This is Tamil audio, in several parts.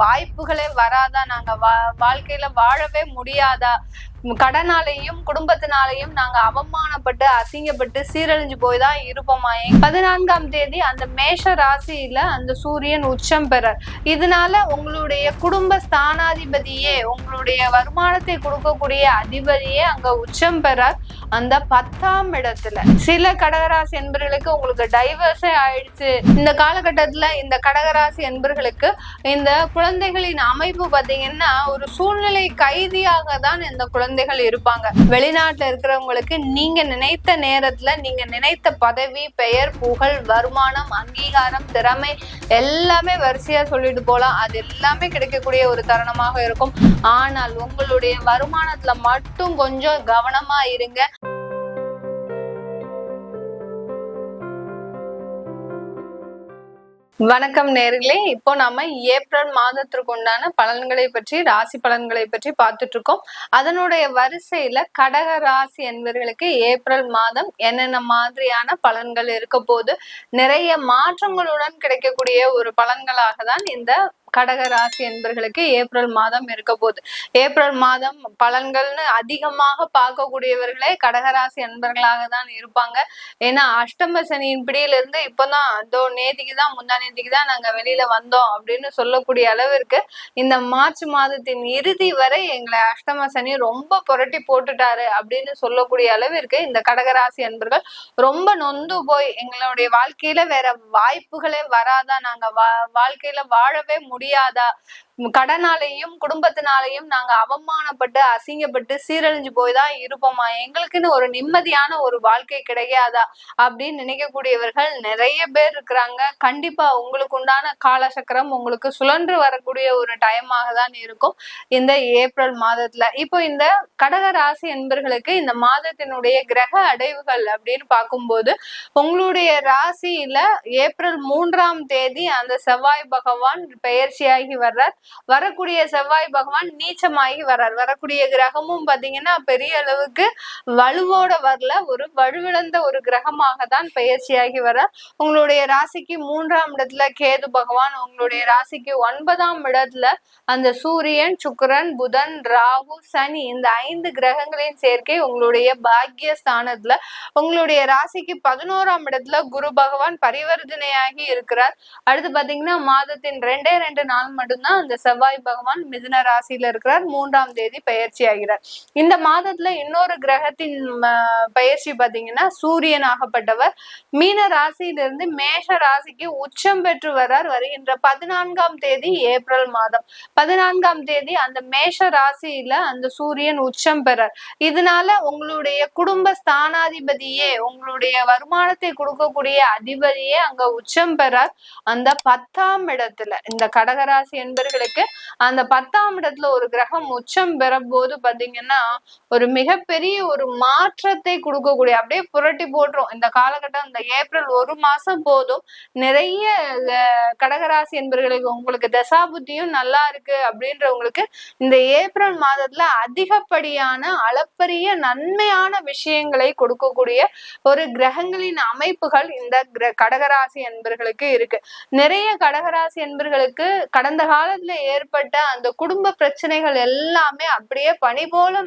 வாய்ப்புகளே வராதா? நாங்க வா- வாழ்க்கையில வாழவே முடியாதா? கடனாலையும் குடும்பத்தினாலையும் நாங்க அவமானப்பட்டு அசிங்கப்பட்டு சீரழிஞ்சு போய் தான் இருப்போமா பதினான்காம் தேதி அந்த மேஷ ராசியில அந்த சூரியன் உச்சம் பெற இதனால உங்களுடைய குடும்ப ஸ்தானாதிபதியே உங்களுடைய வருமானத்தை கொடுக்கக்கூடிய அதிபதியே அங்க உச்சம் பெற அந்த பத்தாம் இடத்துல சில கடகராசி என்பர்களுக்கு உங்களுக்கு டைவர்ஸே ஆயிடுச்சு. இந்த காலகட்டத்துல இந்த கடகராசி என்பர்களுக்கு இந்த குழந்தைகளின் அமைப்பு பாத்தீங்கன்னா ஒரு சூழ்நிலை கைதியாக தான் இந்த குழந்தைகள் இருப்பாங்க. வெளிநாட்டுல இருக்கிறவங்களுக்கு நீங்க நினைத்த நேரத்துல நீங்க நினைத்த பதவி பெயர் புகழ் வருமானம் அங்கீகாரம் திறமை எல்லாமே வரிசையா சொல்லிட்டு போலாம். அது எல்லாமே கிடைக்கக்கூடிய ஒரு தருணமாக இருக்கும். ஆனால் உங்களுடைய வருமானத்துல மட்டும் கொஞ்சம் கவனமா இருங்க. வணக்கம் நேர்களே. இப்போ நாம ஏப்ரல் மாதத்திற்கு உண்டான பலன்களை பற்றி ராசி பலன்களை பற்றி பார்த்துட்டு இருக்கோம் அதனுடைய வரிசையில கடக ராசி என்பவர்களுக்கு ஏப்ரல் மாதம் என்னென்ன மாதிரியான பலன்கள் இருக்க போது நிறைய மாற்றங்களுடன் கிடைக்கக்கூடிய ஒரு பலன்களாக தான் இந்த கடக ராசி என்பர்களுக்கு ஏப்ரல் மாதம் இருக்க போகுது ஏப்ரல் மாதம் பலன்கள்னு அதிகமாக பார்க்கக்கூடியவர்களே கடகராசி என்பர்களாக தான் இருப்பாங்க. ஏன்னா அஷ்டம சனியின் பிடியிலிருந்து இப்பதான் அதோ நேதிக்கு தான் முந்தா நேதிக்கு தான் நாங்க வெளியில வந்தோம் அப்படின்னு சொல்லக்கூடிய அளவிற்கு இந்த மார்ச் மாதத்தின் இறுதி வரை எங்களை அஷ்டம சனி ரொம்ப புரட்டி போட்டுட்டாரு அப்படின்னு சொல்லக்கூடிய அளவிற்கு இந்த கடகராசி அன்பர்கள் ரொம்ப நொந்து போய் எங்களுடைய வாழ்க்கையில வேற வாய்ப்புகளே வராதா நாங்க வா- வாழ்க்கையில வாழவே முடியும் முடியாதா உம் கடனாலையும் குடும்பத்தினாலையும் நாங்க அவமானப்பட்டு அசிங்கப்பட்டு சீரழிஞ்சு போய் தான் இருப்போமா? எங்களுக்குன்னு ஒரு நிம்மதியான ஒரு வாழ்க்கை கிடைக்காதா அப்படின்னு நினைக்கக்கூடியவர்கள் நிறைய பேர் இருக்கிறாங்க. கண்டிப்பா உங்களுக்கு உண்டான காலசக்கரம் உங்களுக்கு சுழன்று வரக்கூடிய ஒரு டைமாக தான் இருக்கும். இந்த ஏப்ரல் மாதத்துல. இப்போ இந்த கடக ராசி என்பர்களுக்கு இந்த மாதத்தினுடைய கிரக அடைவுகள் அப்படின்னு பார்க்கும்போது உங்களுடைய ராசியில ஏப்ரல் மூன்றாம் தேதி அந்த செவ்வாய் பகவான் பெயர்ச்சியாகி வர்றார். வரக்கூடிய செவ்வாய் பகவான் நீச்சமாகி வர்றார் வரக்கூடிய கிரகமும் பாத்தீங்கன்னா பெரிய அளவுக்கு வலுவோட வரல. ஒரு வலுவிழந்த ஒரு கிரகமாக தான் பயிற்சியாகி வர்றார் உங்களுடைய ராசிக்கு மூன்றாம் இடத்துல கேது பகவான் உங்களுடைய ராசிக்கு ஒன்பதாம் இடத்துல அந்த சூரியன் சுக்கரன் புதன் ராகு சனி இந்த ஐந்து கிரகங்களின் சேர்க்கை உங்களுடைய பாக்கிய ஸ்தானத்துல உங்களுடைய ராசிக்கு பதினோராம் இடத்துல குரு பகவான் பரிவர்த்தனையாகி இருக்கிறார். அடுத்து பாத்தீங்கன்னா மாதத்தின் ரெண்டே ரெண்டு நாள் மட்டும்தான் அந்த செவ்வாய் பகவான் மிதுன ராசியில இருக்கிறார். மூன்றாம் தேதி பயிற்சி ஆகிறார். இந்த மாதத்துல இன்னொரு கிரகத்தின் பயிற்சி பாத்தீங்கன்னா சூரியன் ஆகப்பட்டவர். மீன ராசியிலிருந்து மேஷ ராசிக்கு உச்சம் பெற்று வர்றார் வருகின்ற பதினான்காம் தேதி ஏப்ரல் மாதம். பதினான்காம் தேதி அந்த மேஷ ராசியில அந்த சூரியன் உச்சம் பெறார். இதனால உங்களுடைய குடும்ப ஸ்தானாதிபதியே உங்களுடைய வருமானத்தை கொடுக்கக்கூடிய அதிபதியே அங்க உச்சம் பெறார். அந்த பத்தாம் இடத்துல இந்த கடகராசி என்பர்களுக்கு அந்த பத்தாம் இடத்துல ஒரு கிரகம் உச்சம் பெறும்போது பாத்தீங்கன்னா ஒரு மிகப்பெரிய ஒரு மாற்றத்தை கொடுக்கக்கூடிய அப்படியே புரட்டி போட்டுரும். இந்த காலகட்டம் இந்த ஏப்ரல் ஒரு மாசம் போதும். நிறைய கடகராசி என்பர்களுக்கு உங்களுக்கு தசாபுத்தியும் நல்லா இருக்கு அப்படின்றவங்களுக்கு இந்த ஏப்ரல் மாதத்துல அதிகப்படியான அளப்பரிய நன்மையான விஷயங்களை கொடுக்கக்கூடிய ஒரு கிரகங்களின் அமைப்புகள் இந்த கிர- கடகராசி என்பர்களுக்கு இருக்கு. நிறைய கடகராசி என்பர்களுக்கு கடந்த காலத்துல ஏற்பட்ட அந்த குடும்ப பிரச்சனைகள் எல்லாமே அப்படியே பனி போல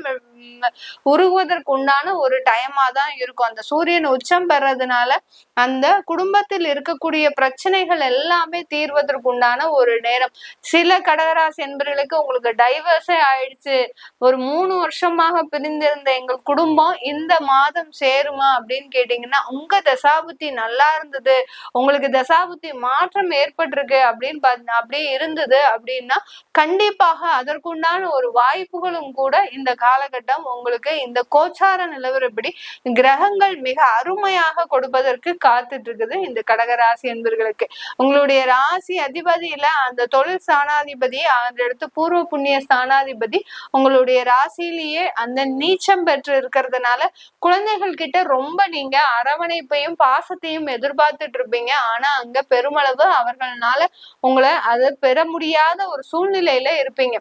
உருகுவதற்கு உண்டான ஒரு டைமா தான் இருக்கும். அந்த சூரியன் உச்சம் பெறதுனால அந்த குடும்பத்தில் இருக்கக்கூடிய பிரச்சனைகள் எல்லாமே தீர்வதற்கு உண்டான ஒரு நேரம். சில கடகராசி என்பர்களுக்கு உங்களுக்கு டைவர்ஸே ஆயிடுச்சு. ஒரு மூணு வருஷமாக பிரிந்திருந்த எங்கள் குடும்பம் இந்த மாதம் சேருமா அப்படின்னு கேட்டீங்கன்னா உங்க தசாபுத்தி நல்லா இருந்தது. உங்களுக்கு தசாபுத்தி மாற்றம் ஏற்பட்டிருக்கு அப்படின்னு பாத்~ அப்படியே இருந்தது. அப்படின்னா கண்டிப்பாக அதற்குண்டான ஒரு வாய்ப்புகளும் கூட இந்த காலகட்டம் உங்களுக்கு இந்த கோச்சார நிலவரப்படி கிரகங்கள் மிக அருமையாக கொடுப்பதற்கு காத்துட்டு இருக்குது இந்த கடகராசி என்பர்களுக்கு உங்களுடைய ராசி அதிபதியில அந்த தொழில் ஸ்தானாதிபதி அந்த இடத்து பூர்வ புண்ணிய ஸ்தானாதிபதி உங்களுடைய ராசியிலேயே அந்த நீச்சம் பெற்று இருக்கிறதுனால குழந்தைகள் கிட்ட ரொம்ப நீங்க அரவணைப்பையும் பாசத்தையும் எதிர்பார்த்துட்டு இருப்பீங்க ஆனா அங்க பெருமளவு அவர்களால உங்களை அதை பெற முடியாத ஒரு சூழ்நிலையில இருப்பீங்க.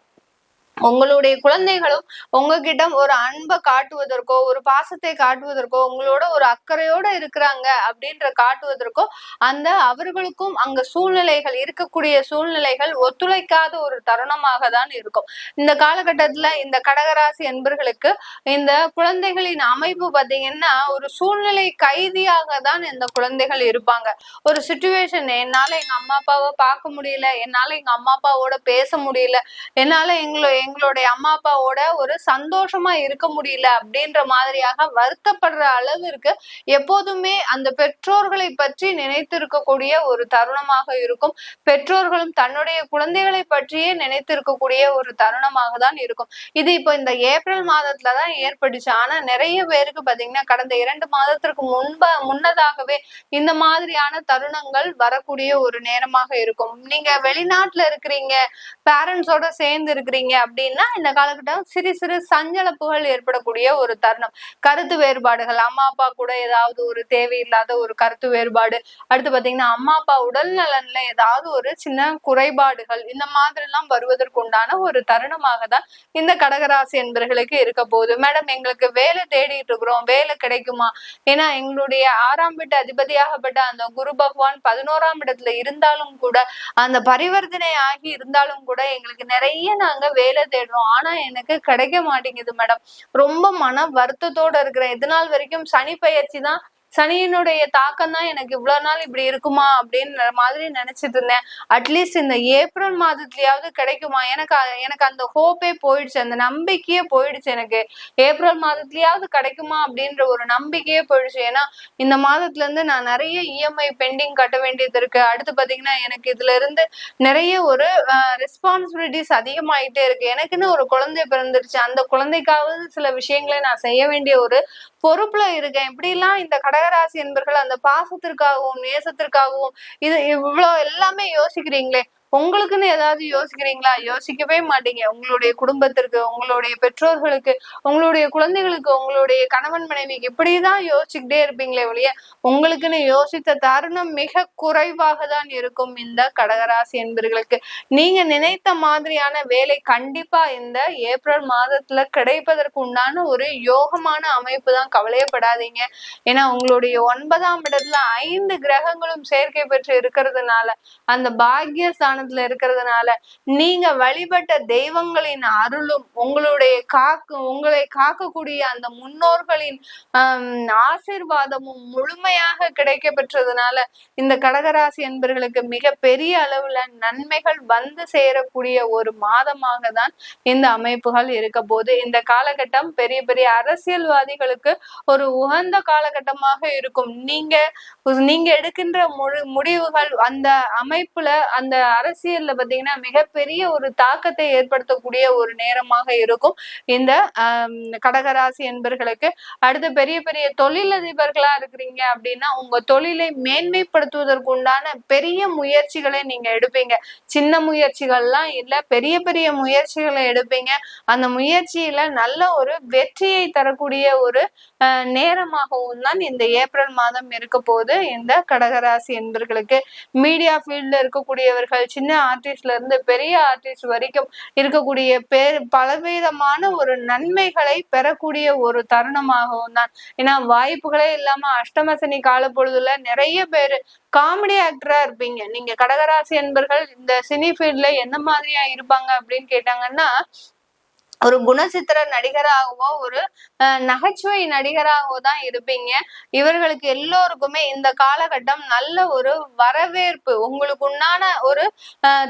உங்களுடைய குழந்தைகளும் உங்ககிட்ட ஒரு அன்பை காட்டுவதற்கோ ஒரு பாசத்தை காட்டுவதற்கோ உங்களோட ஒரு அக்கறையோட இருக்கிறாங்க அப்படின்ற காட்டுவதற்கோ அந்த அவர்களுக்கும் அங்க சூழ்நிலைகள் இருக்கக்கூடிய சூழ்நிலைகள் ஒத்துழைக்காத ஒரு தருணமாக தான் இருக்கும். இந்த காலகட்டத்துல இந்த கடகராசி என்பர்களுக்கு இந்த குழந்தைகளின் அமைப்பு பாத்தீங்கன்னா ஒரு சூழ்நிலை கைதியாக தான் இந்த குழந்தைகள் இருப்பாங்க. ஒரு சுச்சுவேஷன் என்னால எங்க அம்மா அப்பாவை பார்க்க முடியல என்னால எங்க அம்மா அப்பாவோட பேச முடியல என்னால எங்களை எங்களுடைய அம்மா அப்பாவோட ஒரு சந்தோஷமா இருக்க முடியல அப்படின்ற மாதிரியாக வருத்தப்படுற அளவிற்கு எப்போதுமே அந்த பெற்றோர்களை பற்றி நினைத்திருக்கக்கூடிய ஒரு தருணமாக இருக்கும். பெற்றோர்களும் தன்னுடைய குழந்தைகளை பற்றியே நினைத்திருக்கக்கூடிய ஒரு தருணமாக தான் இருக்கும். இது இப்போ இந்த ஏப்ரல் மாதத்துல தான் ஏற்பட்டுச்சு. ஆனா நிறைய பேருக்கு பாத்தீங்கன்னா கடந்த இரண்டு மாதத்திற்கு முன்ப முன்னதாகவே இந்த மாதிரியான தருணங்கள் வரக்கூடிய ஒரு நேரமாக இருக்கும். நீங்க வெளிநாட்டுல இருக்கிறீங்க பேரண்ட்ஸோட சேர்ந்து இருக்கிறீங்க அப்படின்னா இந்த காலகட்டம் சிறு சிறு சஞ்சலப்புகள் ஏற்படக்கூடிய ஒரு தருணம். கருத்து வேறுபாடுகள் அம்மா அப்பா கூட ஏதாவது ஒரு தேவையில்லாத ஒரு கருத்து வேறுபாடு. அடுத்து பாத்தீங்கன்னா அம்மா அப்பா உடல் நலன்ல ஏதாவது ஒரு சின்ன குறைபாடுகள் இந்த மாதிரி எல்லாம் வருவதற்கு உண்டான ஒரு தருணமாக தான் இந்த கடகராசி என்பர்களுக்கு இருக்க போகுது. மேடம் எங்களுக்கு வேலை தேடிட்டு இருக்கிறோம் வேலை கிடைக்குமா? ஏன்னா எங்களுடைய ஆறாம் வீட்டு அதிபதியாகப்பட்ட அந்த குரு பகவான் பதினோராம் இடத்துல இருந்தாலும் கூட அந்த பரிவர்த்தனை ஆகி இருந்தாலும் கூட எங்களுக்கு நிறைய நாங்க வேலை தேடுறோம் ஆனா எனக்கு கிடைக்க மாட்டேங்குது மேடம் ரொம்ப மன வருத்தத்தோட இருக்கிறேன். இது நாள் வரைக்கும் சனி பயிற்சி தான் சனியினுடைய தாக்கம் தான் எனக்கு இவ்வளவு நாள் இப்படி இருக்குமா அப்படின்ற மாதிரி நினைச்சிட்டு இருந்தேன். அட்லீஸ்ட் இந்த ஏப்ரல் மாதத்துலயாவது கிடைக்குமா? எனக்கு எனக்கு அந்த ஹோப்பே போயிடுச்சு. அந்த நம்பிக்கையே போயிடுச்சு எனக்கு. ஏப்ரல் மாதத்துலயாவது கிடைக்குமா அப்படின்ற ஒரு நம்பிக்கையே போயிடுச்சு. ஏன்னா இந்த மாதத்துல இருந்து நான் நிறைய இஎம்ஐ பெண்டிங் கட்ட வேண்டியது இருக்கு. அடுத்து பாத்தீங்கன்னா எனக்கு இதுல இருந்து நிறைய ஒரு ரெஸ்பான்சிபிலிட்டிஸ் அதிகமாயிட்டே இருக்கு. எனக்குன்னு ஒரு குழந்தை பிறந்துருச்சு. அந்த குழந்தைக்காவது சில விஷயங்களை நான் செய்ய வேண்டிய ஒரு பொறுப்புல இருக்கேன். இப்படிலாம் இந்த கடை கடகராசி என்பர்கள் அந்த பாசத்திற்காகவும் நேசத்திற்காகவும் இது இவ்வளவு எல்லாமே யோசிக்கிறீங்களே உங்களுக்குன்னு ஏதாவது யோசிக்கிறீங்களா? யோசிக்கவே மாட்டீங்க. உங்களுடைய குடும்பத்திற்கு உங்களுடைய பெற்றோர்களுக்கு உங்களுடைய குழந்தைகளுக்கு உங்களுடைய கணவன் மனைவிக்கு இப்படிதான் யோசிச்சுக்கிட்டே இருப்பீங்களே ஒழிய உங்களுக்குன்னு யோசித்த தருணம் மிக குறைவாக தான் இருக்கும் இந்த கடகராசி என்பர்களுக்கு. நீங்க நினைத்த மாதிரியான வேலை கண்டிப்பா இந்த ஏப்ரல் மாதத்துல கிடைப்பதற்கு உண்டான ஒரு யோகமான அமைப்பு தான். கவலையப்படாதீங்க. ஏன்னா உங்களுடைய ஒன்பதாம் இடத்துல ஐந்து கிரகங்களும் சேர்க்கை பெற்று இருக்கிறதுனால அந்த பாக்கிய ஸ்தானத்துல இருக்கிறதுனால நீங்க வழிபட்ட தெய்வங்களின் அருளும் உங்களுடைய காக்கு உங்களை காக்கக்கூடிய அந்த முன்னோர்களின் ஆசிர்வாதமும் முழுமையாக கிடைக்க பெற்றதுனால இந்த கடகராசி என்பர்களுக்கு மிக பெரிய அளவுல நன்மைகள் வந்து சேரக்கூடிய ஒரு மாதமாக தான் இந்த அமைப்புகள் இருக்க போது இந்த காலகட்டம் பெரிய பெரிய அரசியல்வாதிகளுக்கு ஒரு உகந்த காலகட்டமாக இருக்கும். நீங்க நீங்க எடுக்கின்ற முழு முடிவுகள் அந்த அமைப்புல அந்த அரசியல்ல பாத்தீங்கன்னா மிகப்பெரிய ஒரு தாக்கத்தை ஏற்படுத்தக்கூடிய ஒரு நேரமாக இருக்கும். இந்த கடகராசி என்பர்களுக்கு அடுத்து பெரிய பெரிய தொழிலதிபர்களா இருக்கிறீங்க அப்படின்னா உங்க தொழிலை மேன்மைப்படுத்துவதற்கு உண்டான பெரிய முயற்சிகளை நீங்க எடுப்பீங்க. சின்ன முயற்சிகள்லாம் இல்ல பெரிய பெரிய முயற்சிகளை எடுப்பீங்க. அந்த முயற்சியில நல்ல ஒரு வெற்றியை தரக்கூடிய ஒரு நேரமாகவும் தான் இந்த ஏப்ரல் மாதம் இருக்க போது இந்த கடகராசி என்பர்களுக்கு மீடியா ஃபீல்ட்ல இருக்கக்கூடியவர்கள் சின்ன ஆர்டிஸ்ட்ல இருந்து பெரிய ஆர்டிஸ்ட் வரைக்கும் இருக்கக்கூடிய பேர் பலவிதமான ஒரு நன்மைகளை பெறக்கூடிய ஒரு தருணமாகவும் தான். ஏன்னா வாய்ப்புகளே இல்லாம அஷ்டமசனி கால பொழுதுல நிறைய பேர் காமெடி ஆக்டரா இருப்பீங்க. நீங்க கடகராசி என்பர்கள் இந்த சினி ஃபீல்ட்ல என்ன மாதிரியா இருப்பாங்க அப்படின்னு கேட்டாங்கன்னா ஒரு குணசித்திர நடிகராகவோ ஒரு நகைச்சுவை நடிகராகவோ தான் இருப்பீங்க. இவர்களுக்கு எல்லோருக்குமே இந்த காலகட்டம் நல்ல ஒரு வரவேற்பு உங்களுக்கு உண்டான ஒரு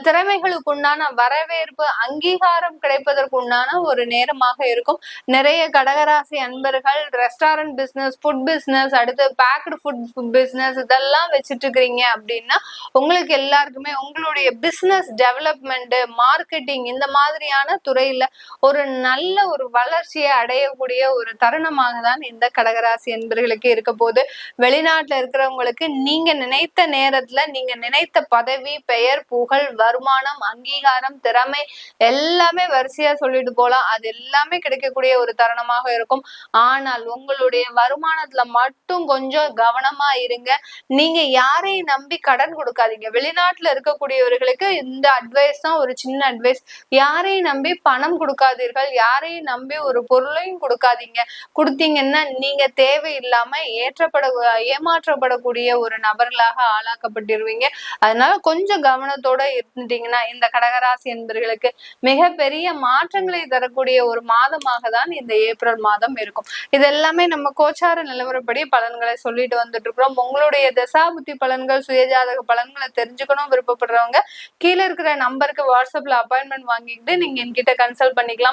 திறமைகளுக்கு உண்டான வரவேற்பு அங்கீகாரம் கிடைப்பதற்கு உண்டான ஒரு நேரமாக இருக்கும். நிறைய கடகராசி அன்பர்கள் ரெஸ்டாரண்ட் பிஸ்னஸ் ஃபுட் பிஸ்னஸ் அடுத்து பேக்டு ஃபுட் பிஸ்னஸ் இதெல்லாம் வச்சுட்டு இருக்கிறீங்க அப்படின்னா உங்களுக்கு எல்லாருக்குமே உங்களுடைய பிஸ்னஸ் டெவலப்மெண்ட் மார்க்கெட்டிங் இந்த மாதிரியான துறையில ஒரு ஒரு நல்ல ஒரு வளர்ச்சியை அடையக்கூடிய ஒரு தருணமாக தான் இந்த கடகராசி என்பர்களுக்கு இருக்க போது வெளிநாட்டுல இருக்கிறவங்களுக்கு நீங்க நினைத்த நேரத்துல நீங்க நினைத்த பதவி பெயர் புகழ் வருமானம் அங்கீகாரம் திறமை எல்லாமே வரிசையா சொல்லிட்டு போலாம். அது எல்லாமே கிடைக்கக்கூடிய ஒரு தருணமாக இருக்கும். ஆனால் உங்களுடைய வருமானத்துல மட்டும் கொஞ்சம் கவனமா இருங்க. நீங்க யாரையும் நம்பி கடன் கொடுக்காதீங்க. வெளிநாட்டுல இருக்கக்கூடியவர்களுக்கு இந்த அட்வைஸ் தான் ஒரு சின்ன அட்வைஸ் யாரையும் நம்பி பணம் கொடுக்காதீர்கள். யாரையும் நம்பி ஒரு பொருளையும் கொடுக்காதீங்க. கொடுத்தீங்கன்னா நீங்க தேவையில்லாம ஏற்றப்பட ஏமாற்றப்படக்கூடிய ஒரு நபர்களாக ஆளாக்கப்பட்டிருவீங்க. அதனால கொஞ்சம் கவனத்தோட இருந்துட்டீங்கன்னா இந்த கடகராசி என்பர்களுக்கு மிகப்பெரிய மாற்றங்களை தரக்கூடிய ஒரு மாதமாக தான் இந்த ஏப்ரல் மாதம் இருக்கும். இது எல்லாமே நம்ம கோச்சார நிலவரப்படி பலன்களை சொல்லிட்டு வந்துட்டு இருக்கிறோம் உங்களுடைய தசாபுத்தி பலன்கள் சுயஜாதக பலன்களை தெரிஞ்சுக்கணும் விருப்பப்படுறவங்க கீழே இருக்கிற நம்பருக்கு வாட்ஸ்அப்ல அப்பாயின்மெண்ட் வாங்கிக்கிட்டு நீங்க என்கிட்ட கன்சல்ட் பண்ணிக்கலாம்.